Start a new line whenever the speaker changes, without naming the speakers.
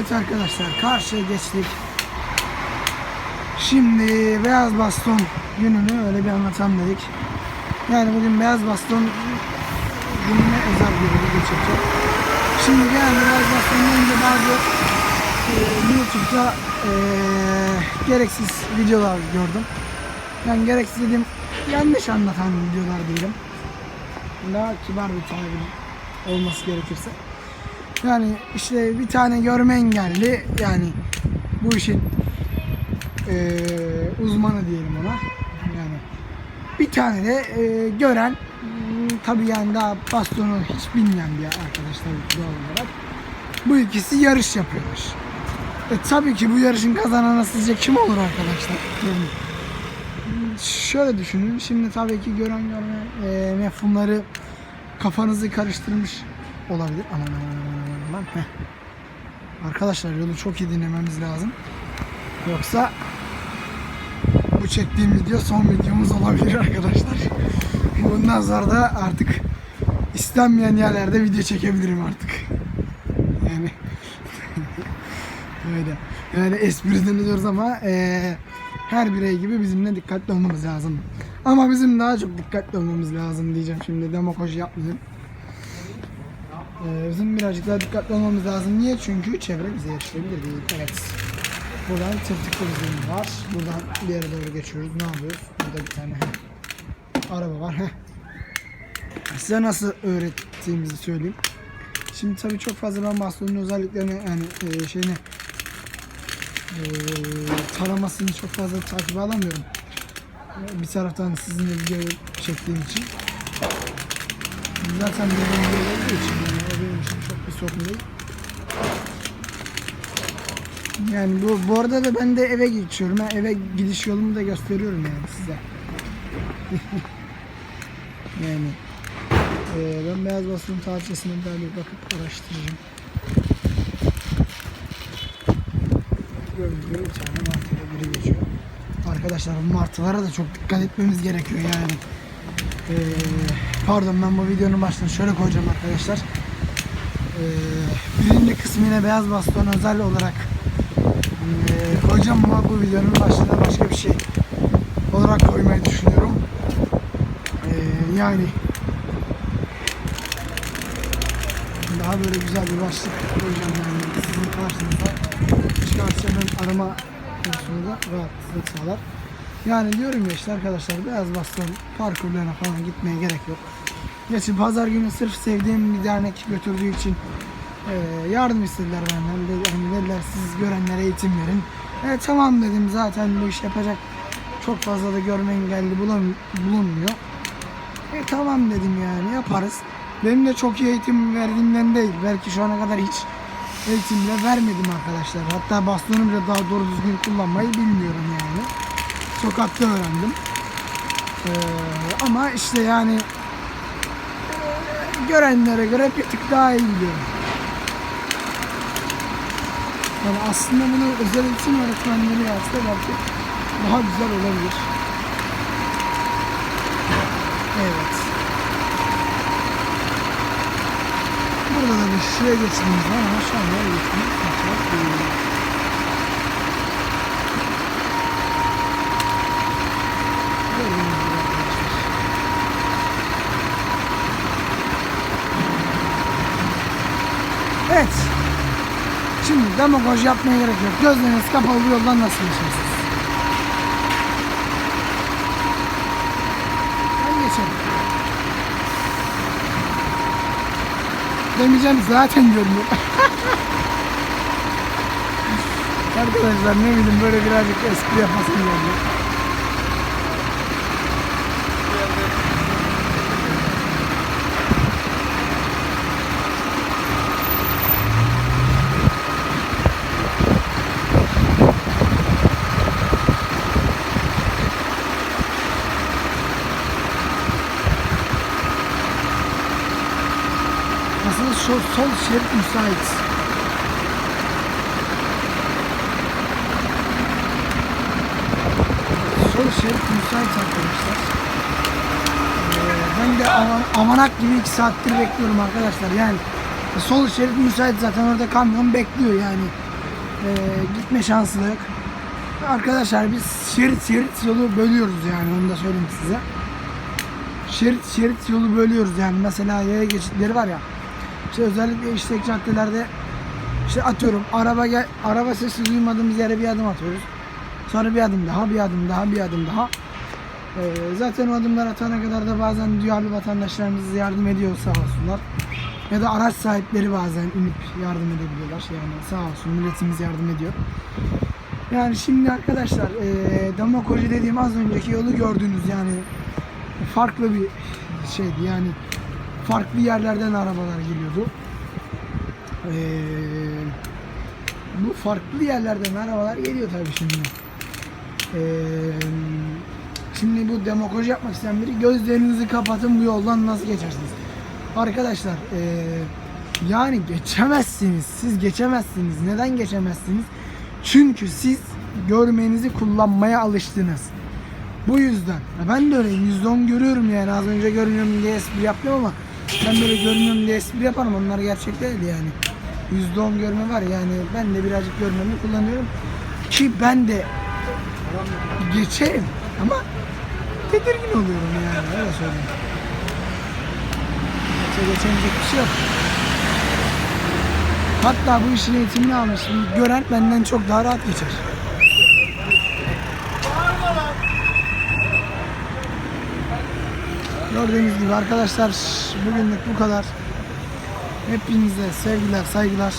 Evet arkadaşlar karşıya geçtik. Şimdi beyaz baston gününü öyle bir anlatalım dedik. Yani bugün beyaz baston gününe özel bir video geçireceğim. Şimdi yani beyaz bastondan önce bazı e, YouTube'da e, gereksiz videolar gördüm. Yani gereksiz dediğim yanlış anlatan videolar diyelim. Daha kibar bir tabir olması gerekirse. Yani işte bir tane görme engelli yani bu işin eee, uzmanı diyelim ona. Yani bir tane de eee, gören tabi yani daha bastonu hiç bilmeyen bir arkadaşlar doğal olarak. Bu ikisi yarış yapıyorlar. E tabii ki bu yarışın kazananı sizce kim olur arkadaşlar? Yani şöyle düşünün. Şimdi tabii ki gören görmeyen eee mefhumları kafanızı karıştırmış olabilir. Aman aman aman aman. Heh. Arkadaşlar yolu çok iyi dinlememiz lazım. Yoksa bu çektiğim video son videomuz olabilir arkadaşlar. Bundan sonra da artık istenmeyen yerlerde video çekebilirim artık. Yani öyle. Yani espriden ediyoruz ama eee, her birey gibi bizim de dikkatli olmamız lazım. Ama bizim daha çok dikkatli olmamız lazım diyeceğim şimdi demagoji yapmayayım. Ee, bizim birazcık daha dikkatli olmamız lazım. Niye? Çünkü çevre bize erişilebilir değil. Evet. Buradan tırtıklı bir zemin var. Buradan ileri doğru geçiyoruz. Ne yapıyoruz? Burada bir tane heh, araba var. Heh. Size nasıl öğrettiğimizi söyleyeyim. Şimdi tabii çok fazla ben bastonun özelliklerini yani e, şeyini e, taramasını çok fazla takip alamıyorum. Bir taraftan sizinle video çektiğim için. Zaten benim için değil. Yani bu, bu arada da ben de eve geçiyorum. Ben eve gidiş yolumu da gösteriyorum yani size. yani eee, ben beyaz baston tarihçesine daha bir bakıp araştıracağım. Gördüğünüz gibi bir tane martıya biri geçiyor. Arkadaşlar bu martılara da çok dikkat etmemiz gerekiyor yani. Ee, pardon ben bu videonun başına şöyle koyacağım arkadaşlar. Ee, birinci kısmına beyaz baston özel olarak ee, koyacağım ama bu videonun başına başka bir şey olarak koymayı düşünüyorum. Ee, yani daha böyle güzel bir başlık koyacağım yani sizin karşınıza çıkarsa arama konusunda da rahatlık sağlar. Yani diyorum ya işte arkadaşlar beyaz baston parkurlarına falan gitmeye gerek yok. Geçen pazar günü sırf sevdiğim bir dernek götürdüğü için e, yardım istediler benden. De, hani dediler siz görenlere eğitim verin. E, tamam dedim zaten bu iş yapacak çok fazla da görme engelli bulun, bulunmuyor. E tamam dedim yani yaparız. Benim de çok iyi eğitim verdiğimden değil. Belki şu ana kadar hiç eğitim bile vermedim arkadaşlar. Hatta bastonu bile daha doğru düzgün kullanmayı bilmiyorum yani. Sokakta öğrendim. Ee, ama işte yani görenlere göre bir tık daha iyi biliyorum. Yani aslında bunu özel eğitim öğretmenleri yapsa belki daha güzel olabilir. Evet. Burada da bir şuraya geçtiğimiz var ama şu an nereye geçtiğimiz çok değil. Gördüğünüz gibi arkadaşlar. Evet. Şimdi demagoji yapmaya gerek yok. Gözleriniz kapalı bu yoldan nasıl geçersiniz? Ben geçerim. Demeyeceğim zaten görünüyor. Arkadaşlar ne bileyim böyle birazcık espri yapmasın geldi. Aslında sol, sol şerit müsait. Sol şerit müsait arkadaşlar. Ee, ben de aman, amanak gibi 2 saattir bekliyorum arkadaşlar. Yani sol şerit müsait zaten orada kamyon bekliyor yani. Ee, gitme şansı da yok. Arkadaşlar biz şerit şerit yolu bölüyoruz yani onu da söyleyeyim size. Şerit şerit yolu bölüyoruz yani mesela yaya geçitleri var ya. İşte özellikle işlek caddelerde işte atıyorum araba gel araba sesi duymadığımız yere bir adım atıyoruz. Sonra bir adım daha, bir adım daha, bir adım daha. Ee, zaten o adımlar atana kadar da bazen duyarlı vatandaşlarımız yardım ediyor sağ olsunlar. Ya da araç sahipleri bazen inip yardım edebiliyorlar. Yani sağ olsun milletimiz yardım ediyor. Yani şimdi arkadaşlar e, Damakoji dediğim az önceki yolu gördünüz yani farklı bir şeydi yani farklı yerlerden arabalar geliyordu. Ee, bu farklı yerlerden arabalar geliyor tabii şimdi. Ee, şimdi bu demagoji yapmak isteyen biri gözlerinizi kapatın bu yoldan nasıl geçersiniz? Arkadaşlar ee, yani geçemezsiniz. Siz geçemezsiniz. Neden geçemezsiniz? Çünkü siz görmenizi kullanmaya alıştınız. Bu yüzden. Ya Ben de öyleyim. %10 görüyorum yani. Az önce görünüyorum diye espri yaptım ama ben böyle görünüyorum diye espri yaparım. Onlar gerçek değil yani. %10 görme var yani. Ben de birazcık görmemi kullanıyorum. Ki ben de geçerim ama tedirgin oluyorum yani. Öyle söyleyeyim. Yoksa geçemeyecek bir şey yok. Hatta bu işin eğitimini almış bir gören benden çok daha rahat geçer. Gördüğünüz gibi arkadaşlar bugünlük bu kadar. Hepinize sevgiler, saygılar.